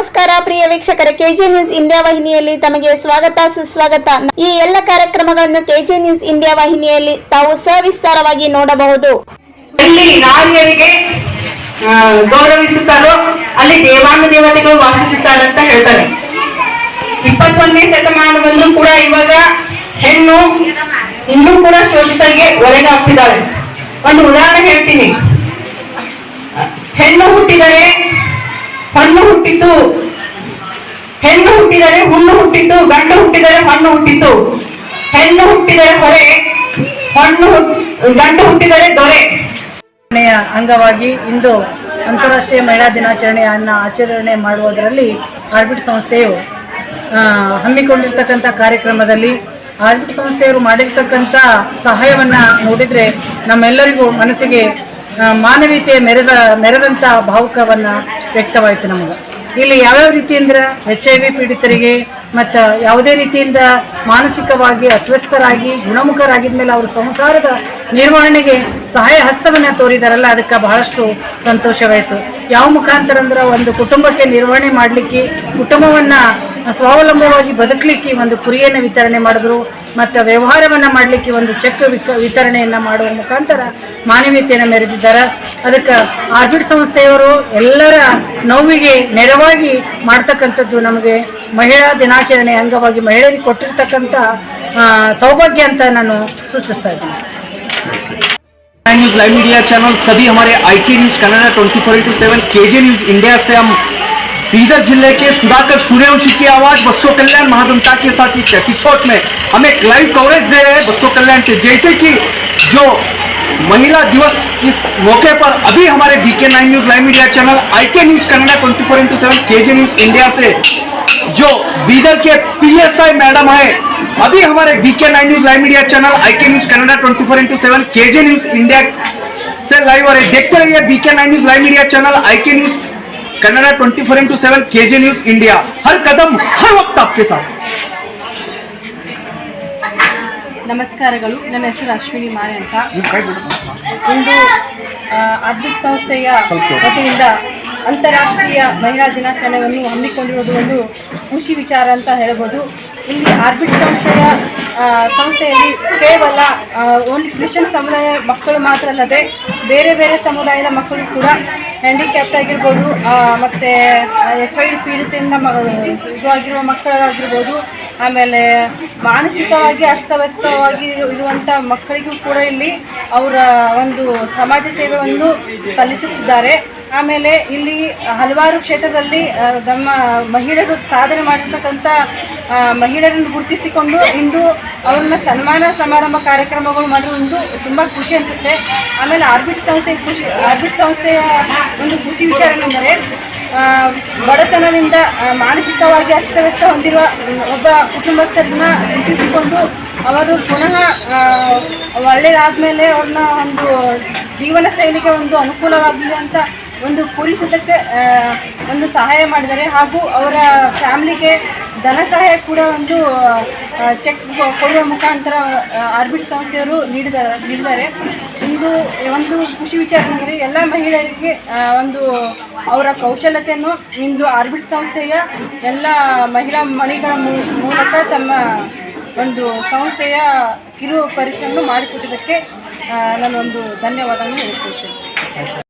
ನಮಸ್ಕಾರ ಪ್ರಿಯ ವೀಕ್ಷಕರ, K J news India ವಾಹಿನಿಯಲ್ಲಿ ತಮಗೆ ಸ್ವಾಗತ, ಸುಸ್ವಾಗತ. ಈ ಎಲ್ಲ ಕಾರ್ಯಕ್ರಮಗಳನ್ನು ಕೆಜೆ ನ್ಯೂಸ್ ಇಂಡಿಯಾ ವಾಹಿನಿಯಲ್ಲಿ ತಾವು ಸವಿಸ್ತಾರವಾಗಿ ನೋಡಬಹುದು. ಇಲ್ಲಿ ನಾರಿಯರಿಗೆ ಗೌರವಿಸುತ್ತಾರೋ, ಅಲ್ಲಿ ದೇವಾಂಗ ದೇವತೆಗಳು ವಾಸಿಸುತ್ತಾರೆ ಅಂತ ಹೇಳ್ತಾರೆ. ಇಪ್ಪತ್ತೊಂದನೇ ಶತಮಾನದಲ್ಲೂ ಕೂಡ ಇವಾಗ ಹೆಣ್ಣು ಇನ್ನೂ ಕೂಡ ಶೋಷಿತರಿಗೆ ಒಳಗಾಗ್ತಿದ್ದಾರೆ. ಒಂದು ಉದಾಹರಣೆ ಹೇಳ್ತೀನಿ. ಹೆಣ್ಣು ಹುಟ್ಟಿದರೆ ಹಣ್ಣು ಹುಟ್ಟಿತು ಹೆಣ್ಣು ಹುಟ್ಟಿದರೆ ಹುಣ್ಣು ಹುಟ್ಟಿತು ಗಂಡು ಹುಟ್ಟಿದರೆ ಹಣ್ಣು ಹುಟ್ಟಿತು ಹೆಣ್ಣು ಹುಟ್ಟಿದರೆ ಹೊರೆ ಹಣ್ಣು ಗಂಡು ಹುಟ್ಟಿದರೆ ದೊರೆ. ಮನೆಯ ಅಂಗವಾಗಿ ಇಂದು ಅಂತಾರಾಷ್ಟ್ರೀಯ ಮಹಿಳಾ ದಿನಾಚರಣೆಯನ್ನು ಆಚರಣೆ ಮಾಡುವುದರಲ್ಲಿ ಆರ್ಬಿಟ್ ಸಂಸ್ಥೆಯು ಹಮ್ಮಿಕೊಂಡಿರ್ತಕ್ಕಂಥ ಕಾರ್ಯಕ್ರಮದಲ್ಲಿ ಆರ್ಬಿಟ್ ಸಂಸ್ಥೆಯವರು ಮಾಡಿರ್ತಕ್ಕಂಥ ಸಹಾಯವನ್ನು ನೋಡಿದರೆ ನಮ್ಮೆಲ್ಲರಿಗೂ ಮನಸ್ಸಿಗೆ ಮಾನವೀಯತೆ ಮೆರೆದ ಮೆರೆದಂಥ ಭಾವುಕವನ್ನು ವ್ಯಕ್ತವಾಯಿತು ನಮಗೆ. ಇಲ್ಲಿ ಯಾವ್ಯಾವ ರೀತಿ ಅಂದ್ರೆ ಎಚ್ ಐ ವಿ ಪೀಡಿತರಿಗೆ ಮತ್ತು ಯಾವುದೇ ರೀತಿಯಿಂದ ಮಾನಸಿಕವಾಗಿ ಅಸ್ವಸ್ಥರಾಗಿ ಗುಣಮುಖರಾಗಿದ ಮೇಲೆ ಅವರು ಸಂಸಾರದ ನಿರ್ವಹಣೆಗೆ ಸಹಾಯ ಹಸ್ತವನ್ನು ತೋರಿದಾರಲ್ಲ, ಅದಕ್ಕೆ ಬಹಳಷ್ಟು ಸಂತೋಷವಾಯಿತು. ಯಾವ ಮುಖಾಂತರ ಅಂದ್ರೆ ಒಂದು ಕುಟುಂಬಕ್ಕೆ ನಿರ್ವಹಣೆ ಮಾಡಲಿಕ್ಕೆ, ಕುಟುಂಬವನ್ನು ಸ್ವಾವಲಂಬವಾಗಿ ಬದುಕಲಿಕ್ಕೆ ಒಂದು ಕುರಿಯನ್ನು ವಿತರಣೆ ಮಾಡಿದ್ರು, ಮತ್ತು ವ್ಯವಹಾರವನ್ನು ಮಾಡಲಿಕ್ಕೆ ಒಂದು ಚೆಕ್ ವಿತರಣೆಯನ್ನು ಮಾಡುವ ಮುಖಾಂತರ ಮಾನವೀಯತೆಯನ್ನು ಮೆರೆದಿದ್ದಾರೆ. ಅದಕ್ಕೆ ಆರ್ಬಿಟ್ ಸಂಸ್ಥೆಯವರು ಎಲ್ಲರ ನೋವಿಗೆ ನೆರವಾಗಿ ಮಾಡ್ತಕ್ಕಂಥದ್ದು ನಮಗೆ ಮಹಿಳಾ ದಿನಾಚರಣೆ ಅಂಗವಾಗಿ ಮಹಿಳೆಯರಿಗೆ ಕೊಟ್ಟಿರ್ತಕ್ಕಂಥ ಆ, ಸೌಭಾಗ್ಯ ಅಂತ ನಾನು ಸೂಚಿಸ್ತಾ ಇದ್ದೀನಿ न्यूज लाइव मीडिया चैनल सभी हमारे I T news Kannada twenty four into seven K J news India से हम बीदर जिले के सुधाकर सूर्यवंशी की आवाज बसो कल्याण महाजनता के साथ इस एपिसोड में हम एक लाइव कवरेज दे रहे हैं बसो कल्याण से जैसे कि जो महिला दिवस इस मौके पर अभी हमारे BK nine news live media channel I K news Kannada twenty four into seven K J news India से, जो बीदर के पीएसआई मैडम है, अभी हमारे BK nine news live media channel I K news Kannada twenty four into seven K news India से live हो रहे देखते रहिए BK nine news live media channel I K news Kannada twenty four into seven K news India हर कदम हर वक्त आपके साथ। ನಮಸ್ಕಾರಗಳು. ನನ್ನ ಹೆಸರು ಅಶ್ವಿನಿ ಮಾರೆ ಅಂತ. ಇಂದು ಅದ್ಭುತ ಸಂಸ್ಥೆಯ ವತಿಯಿಂದ ಅಂತಾರಾಷ್ಟ್ರೀಯ ಮಹಿಳಾ ದಿನಾಚರಣೆಯನ್ನು ಹಮ್ಮಿಕೊಂಡಿರುವುದು ಒಂದು ಖುಷಿ ವಿಚಾರ ಅಂತ ಹೇಳ್ಬೋದು. ಇಲ್ಲಿ ಆರ್ಬಿಟ್ ಸಂಸ್ಥೆಯ ಸಂಸ್ಥೆಯಲ್ಲಿ ಕೇವಲ ಒಂದು ಕ್ರಿಶ್ಚಿಯನ್ ಸಮುದಾಯ ಮಕ್ಕಳು ಮಾತ್ರ ಅಲ್ಲದೆ ಬೇರೆ ಬೇರೆ ಸಮುದಾಯದ ಮಕ್ಕಳು ಕೂಡ ಹ್ಯಾಂಡಿಕ್ಯಾಪ್ಟ್ ಆಗಿರ್ಬೋದು ಮತ್ತು ಎಚ್ ಐ ವಿ ಪೀಡಿತೆಯಿಂದ ಇದು ಆಗಿರುವ ಮಕ್ಕಳಾಗಿರ್ಬೋದು, ಆಮೇಲೆ ಮಾನಸಿಕವಾಗಿ ಅಸ್ತವ್ಯಸ್ತವಾಗಿ ಇರು- ಇರುವಂಥ ಮಕ್ಕಳಿಗೂ ಕೂಡ ಇಲ್ಲಿ ಅವರ ಒಂದು ಸಮಾಜ ಸೇವೆಯನ್ನು ಸಲ್ಲಿಸುತ್ತಿದ್ದಾರೆ. ಆಮೇಲೆ ಇಲ್ಲಿ ಹಲವಾರು ಕ್ಷೇತ್ರದಲ್ಲಿ ನಮ್ಮ ಮಹಿಳೆಯರು ಸಾಧನೆ ಮಾಡಿರ್ತಕ್ಕಂಥ ಮಹಿಳೆಯರನ್ನು ಗುರುತಿಸಿಕೊಂಡು ಇಂದು ಅವ್ರನ್ನ ಸನ್ಮಾನ ಸಮಾರಂಭ ಕಾರ್ಯಕ್ರಮಗಳು ಮಾಡಿದ್ರು ಒಂದು ತುಂಬ ಖುಷಿ ಅನಿಸುತ್ತೆ. ಆಮೇಲೆ ಆರ್ಬಿಟ್ ಸಂಸ್ಥೆ ಖುಷಿ, ಆರ್ಬಿಟ್ ಸಂಸ್ಥೆಯ ಒಂದು ಖುಷಿ ವಿಚಾರ ಏನೆಂದರೆ ಬಡತನದಿಂದ ಮಾನಸಿಕವಾಗಿ ಅಸ್ತವ್ಯಸ್ತ ಹೊಂದಿರುವ ಒಬ್ಬ ಕುಟುಂಬಸ್ಥರನ್ನ ಗುರುತಿಸಿಕೊಂಡು ಅವರು ಪುನಃ ಒಳ್ಳೆಯದಾದ ಒಳ್ಳೆಯದಾದ್ಮೇಲೆ ಅವ್ರನ್ನ ಒಂದು ಜೀವನ ಶೈಲಿಗೆ ಒಂದು ಅನುಕೂಲವಾಗಲಿ ಅಂತ ಒಂದು ಪೂರೈಸೋದಕ್ಕೆ ಒಂದು ಸಹಾಯ ಮಾಡಿದ್ದಾರೆ. ಹಾಗೂ ಅವರ ಫ್ಯಾಮ್ಲಿಗೆ ಧನ ಸಹಾಯ ಕೂಡ ಒಂದು ಚೆಕ್ ಕೊಡುವ ಮುಖಾಂತರ ಆರ್ಬಿಟ್ ಸಂಸ್ಥೆಯವರು ನೀಡಿದ್ದಾರೆ ನೀಡಿದ್ದಾರೆ. ಇಂದು ಒಂದು ಖುಷಿ ವಿಚಾರ ಅಂದರೆ ಎಲ್ಲ ಮಹಿಳೆಯರಿಗೆ ಒಂದು ಅವರ ಕೌಶಲ್ಯತೆಯನ್ನು ಇಂದು ಆರ್ಬಿಟ್ ಸಂಸ್ಥೆಯ ಎಲ್ಲ ಮಹಿಳಾ ಮಣಿಗಳ ಮೂಲಕ ತಮ್ಮ ಒಂದು ಸಂಸ್ಥೆಯ ಕಿರು ಪರಿಚಯನ್ನು ಮಾಡಿಕೊಟ್ಟಿದ್ದಕ್ಕೆ ನಾನು ನಾನೊಂದು ಧನ್ಯವಾದವನ್ನು ಹೇಳ್ಕೊಳ್ತೇನೆ.